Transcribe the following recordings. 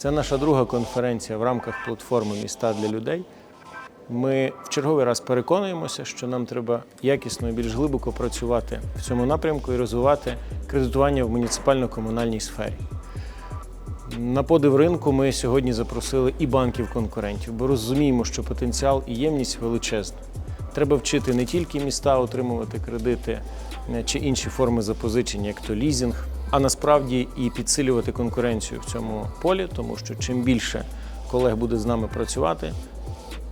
Це наша друга конференція в рамках платформи Міста для людей. Ми в черговий раз переконуємося, що нам треба якісно і більш глибоко працювати в цьому напрямку і розвивати кредитування в муніципально-комунальній сфері. На подив ринку ми сьогодні запросили і банків-конкурентів, бо розуміємо, що потенціал і ємність величезна. Треба вчити не тільки міста отримувати кредити е, чи інші форми запозичень, як то лізінг, а насправді і підсилювати конкуренцію в цьому полі, тому що чим більше колег буде з нами працювати,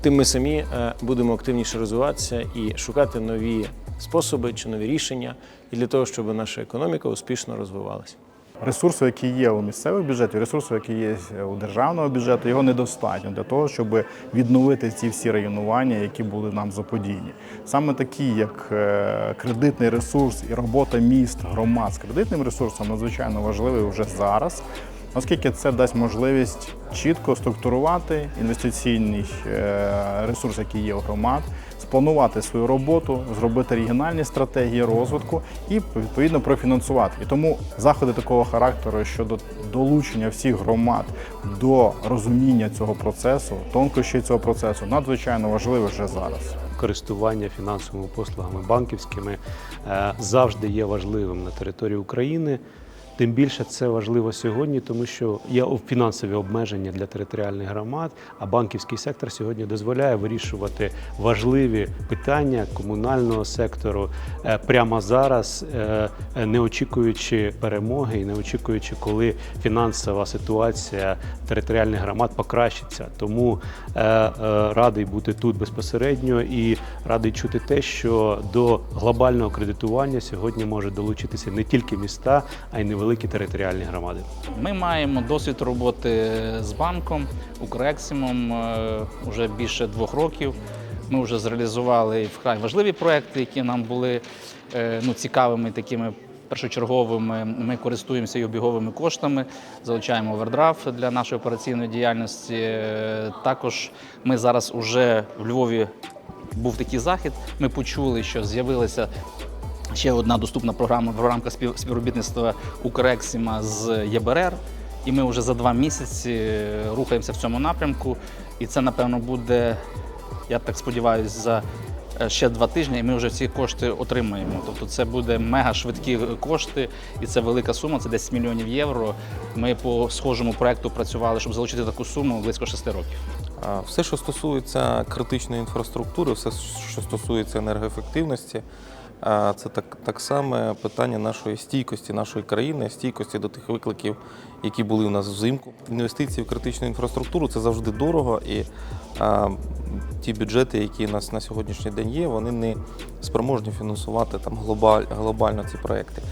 тим ми самі е, будемо активніше розвиватися і шукати нові способи чи нові рішення і для того, щоб наша економіка успішно розвивалася. Ресурсу, який є у місцевих бюджетів, ресурсу, який є у державного бюджету, його недостатньо для того, щоб відновити ці всі районування, які були нам заподіяні. Саме такі, як е, кредитний ресурс і робота міст, громад з кредитним ресурсом, надзвичайно важливий вже зараз. Оскільки це дасть можливість чітко структурувати інвестиційний е, ресурс, який є у громад, спланувати свою роботу, зробити регіональні стратегії розвитку і відповідно профінансувати. І тому заходи такого характеру щодо долучення всіх громад до розуміння цього процесу, тонкощів цього процесу надзвичайно важливі вже зараз. користування фінансовими послугами банківськими е, завжди є важливим на території України. Тим більше це важливо сьогодні, тому що є фінансові обмеження для територіальних громад, а банківський сектор сьогодні дозволяє вирішувати важливі питання комунального сектору е, прямо зараз, е, е, не очікуючи перемоги і не очікуючи, коли фінансова ситуація територіальних громад покращиться. Тому радий бути тут безпосередньо і радий чути те, що до глобального кредитування сьогодні може долучитися не тільки міста, а й невеликі територіальні громади. Ми маємо досвід роботи з банком Укрексімом вже більше двох років. Ми вже зреалізували вкрай важливі проекти, які нам були е, ну, цікавими такими. Першочерговими ми користуємося і обіговими коштами, залучаємо овердрафт для нашої операційної діяльності. Е, Також ми зараз уже в Львові був такий захід. Ми почули, що з'явилася ще одна доступна програма в рамках спів- співробітництва Укрексіма з ЄБРР. І ми вже за два місяці рухаємося в цьому напрямку. І це, напевно, буде, я так сподіваюся, за е, ще два тижні, і ми вже ці кошти отримаємо. Тобто це буде мега швидкі кошти, і це велика сума, це 10 мільйонів євро. Ми по схожому проекту працювали, щоб залучити таку суму близько 6 років. Все, що стосується критичної інфраструктури, все, що стосується енергоефективності, це так, так само питання нашої стійкості нашої країни, стійкості до тих викликів, які були у нас взимку. Інвестиції в критичну інфраструктуру це завжди дорого, і а, ті бюджети, які у нас на сьогоднішній день є, вони не спроможні фінансувати там глобаль, глобально ці проекти.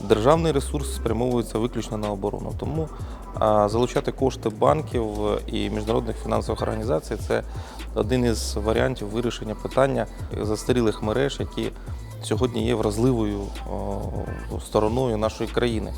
Державний ресурс спрямовується виключно на оборону. Тому а, залучати кошти банків і міжнародних фінансових організацій це один із варіантів вирішення питання застарілих мереж, які сьогодні є вразливою стороною нашої країни.